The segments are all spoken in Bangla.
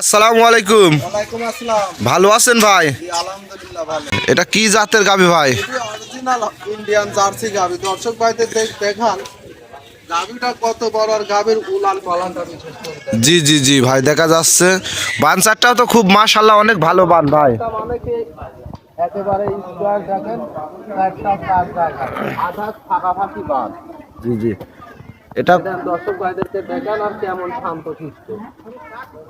আসসালামু আলাইকুম। ওয়ালাইকুম আসসালাম। ভালো আছেন ভাই? আলহামদুলিল্লাহ ভালো। এটা কি জাতের গাবি ভাই? ইন্ডিয়ান জার্সি গাবি। দর্শক ভাইদের দেখান গাবিটা কত বড় আর দেখেন। জি জি জি ভাই দেখা যাচ্ছে। বানসারটাও তো খুব মাশাল্লাহ অনেক ভালো বান ভাই। একেবারে স্কোয়ার দেখেন একটা ফাঁকাফাঁকি বাদ জি জি। এটা দর্শক ভাইদেরকে দেখান আর কেমন শান্ত শিষ্ট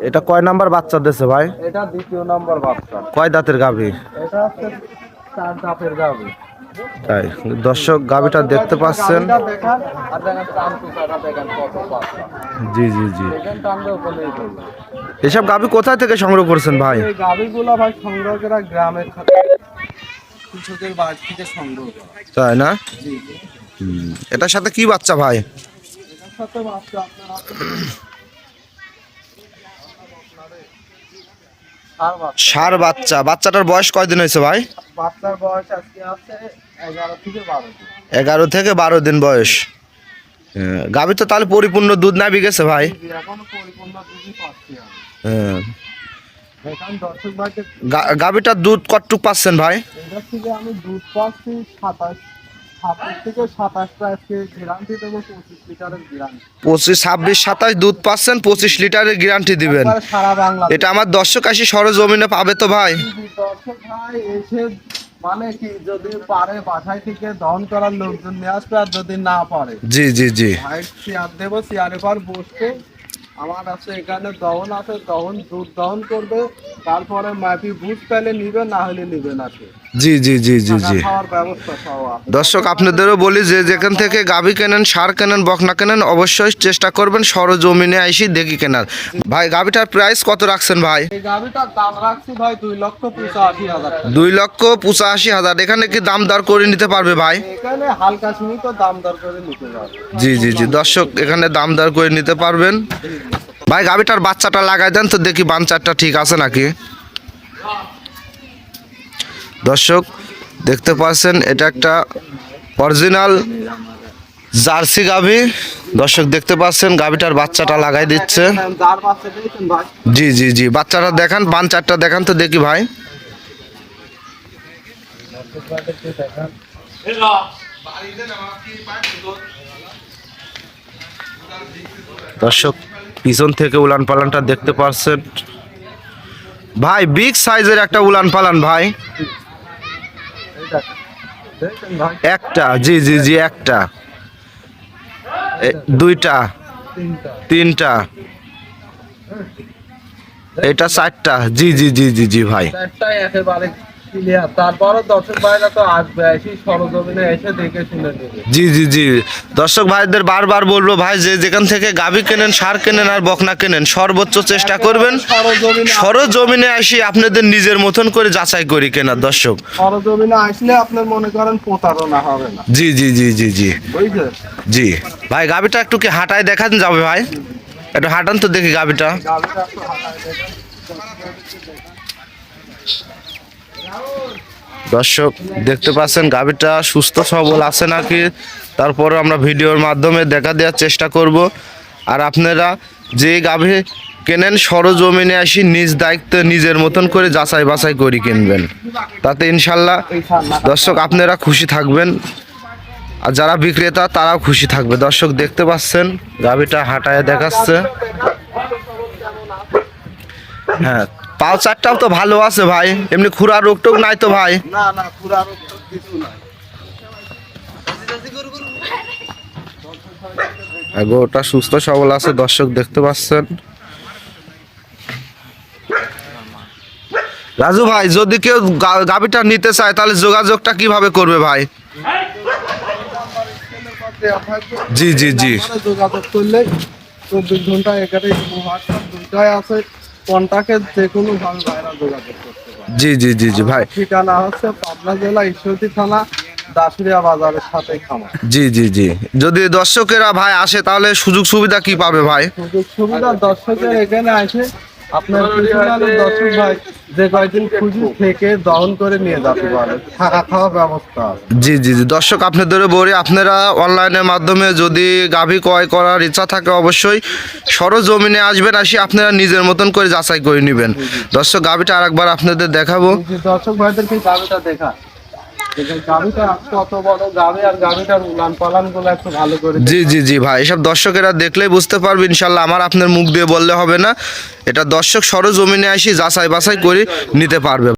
এটা কয় নাম্বার বাচ্চা দিছে ভাই? এটা দ্বিতীয় নম্বর বাচ্চা। কয় দাঁতের গাবি এটা হচ্ছে চার দাপের গাবি তাই দর্শক গাবিটা দেখতে পাচ্ছেন। জি জি জি। এসব গাবি কোথায় থেকে সংগ্রহ করছেন ভাই? গাভিগুলো ভাই সংগ্রহ করা গ্রামের কৃষকের বাড়ি থেকে সংগ্রহ তাই না? এটার সাথে কি বাচ্চা ভাই? সাথে বাচ্চা আপনার আছে সার বাচ্চা। বাচ্চাটার বয়স কয়দিন হয়েছে ভাই? বাচ্চার বয়স আজকে আছে এগারো থেকে বারো দিন। এগারো থেকে বারো দিন বয়স। হ্যাঁ, গাভী তো তাহলে পরিপূর্ণ দুধ না বিগেছে ভাই? হ্যাঁ। গাভীটার দুধ কতটুক পাচ্ছেন ভাই? আমি দুধ পাচ্ছি সাতাশ পঁচিশ লিটারের গ্যারান্টি পঁচিশ ছাব্বিশ সাতাশ দুধ পাচ্ছেন পঁচিশ লিটারের গ্যারান্টি দিবেন। এটা আমার দর্শক আসি সরজমিনে পাবে তো ভাই। দর্শক ভাই এসে মানে কি যদি পারে বাসায় থেকে দহন করার লোকজন নিয়ে আসবে আর যদি না পারে। জি জি জি। ভাই চেয়ার দেবো পর বসবে। আমার আছে এখানে দহন আছে দহন দুধ দহন করবে। তারপরে মাপি বুঝ পেলে নিবে না হলে নিবে না সে। জি জি জি জি জি। দর্শক আপনাদেরও বলি যে যেখান থেকে গাভী কেনেন সার কেনেন বকনা কেনেন অবশ্যই চেষ্টা করবেন সরজমিনে আইসি দেখি কেনার। ভাই গাভীটার প্রাইস কত রাখছেন ভাই? দুই লক্ষ পঁচাশি হাজার এখানে কি দাম দর করে নিতে পারবে ভাই? জি জি জি। দর্শক এখানে দাম দর করে নিতে পারবেন। ভাই গাভিটার বাচ্চাটা লাগাই দেন তো দেখি বাঞ্চারটা ঠিক আছে নাকি? দর্শক, দেখতে পাচ্ছেন, এটা একটা অরিজিনাল জার্সি গাভি। দর্শক, দেখতে পাচ্ছেন, গাভিটার বাচ্চাটা লাগাই দিচ্ছে। জি জি জি, বাচ্চাটা দেখান পান চারটা দেখান তো দেখি ভাই। দর্শক, পিছন থেকে উলান পালানটা দেখতে পাচ্ছেন। ভাই বিগ সাইজের একটা উলান পালান ভাই এই দেখেন। দেখেন ভাই একটা, জি জি জি, একটা। দুইটা, তিনটা। এটা চারটা। জি জি জি জি জি, ভাই। ক্লিয়ার তারপরও দর্শক ভাইরা তো আসবে এসে সরজমিনে এসে দেখে শুনে নেবে। জি জি জি। দর্শক ভাইদের বারবার বলব ভাই যে যেখান থেকে গাভী কেনেন সার কেনেন আর বকনা কেনেন সর্বোচ্চ চেষ্টা করবেন। সরজমিনে সরজমিনে আসি আপনাদের নিজের মতন করে যাচাই করি কেনার দর্শক। সরজমিনে আসলে আপনার মনে করেন প্রতারণা হবে না। জি জি জি জি জি। বুঝলেন? জি। ভাই গাভীটা একটু কি হাঁটায় দেখান যাবে ভাই? একটু হাঁটান তো দেখি গাভীটা। গাড়িটা একটু হাঁটায় দেখেন। দর্শক, দেখতে পাচ্ছেন, গাভীটা সুস্থ সবল আছে নাকি? তারপরে আমরা ভিডিওর মাধ্যমে দেখা দেওয়ার চেষ্টা করব। আর আপনারা যে গাভী কেনেন, সরজমিনে আসি নিজ দায়িত্বে নিজের মতন করে যাচাই বাছাই করে কিনবেন। তাতে ইনশাল্লাহ দর্শক, আপনারা খুশি থাকবেন। আর যারা বিক্রেতা, তারাও খুশি থাকবে। দর্শক, দেখতে পাচ্ছেন, গাভীটা হাঁটায় দেখাচ্ছে। হ্যাঁ পাও চারটাও তো ভালো আছে ভাই এমনি খুরা রোগ টোক নাই তো ভাই। না না পুরা রোগ কিছু নাই। গরুটা সুস্থ সবল আছে দর্শক দেখতে পাচ্ছেন। রাজু ভাই যদি কেউ গা- গাভীটা নিতে চায় তাহলে যোগাযোগটা কীভাবে করবে ভাই? জি জি জি। নাম্বারে যোগাযোগ করলে চব্বিশ ঘণ্টা এখানে আছে। কন্টাক্টে যে কোনো ভাবে ভাইরা যোগাযোগ করতে পারে জি জি জি জি ভাই। ঠিকানা হচ্ছে পাবনা জেলা ঈশ্বরদী থানা দাসুরিয়া বাজারের সাথে খামার। জি জি জি। যদি দর্শকেরা ভাই আসে তাহলে সুযোগ সুবিধা কি পাবে ভাই? সুযোগ সুবিধা দর্শকের এখানে আসে। আপনার দর্শক ভাই যে কয়েকদিন খুশি থেকে দহন করে নিয়ে যেতে পারে। থাকা খাওয়া ব্যবস্থা জি জি জি। দর্শক আপনাদের বলি আপনারা অনলাইনের মাধ্যমে যদি গাভী ক্রয় করার ইচ্ছা থাকে অবশ্যই সরজমিনে আসবেন আসি আপনারা নিজের মতন করে যাচাই করে নেবেন। দর্শক গাভীটা আরেকবার আপনাদের দেখাবো। দর্শক ভাইদেরকে গাভিটা দেখা। জি জি জি, ভাই। এসব দর্শকেরা দেখলেই বুঝতে পারবে, ইনশাল্লাহ আমার আপনার মুখ দিয়ে বললে হবে না। এটা দর্শক সরজমিনে আসি যাচাই বাছাই করে নিতে পারবে।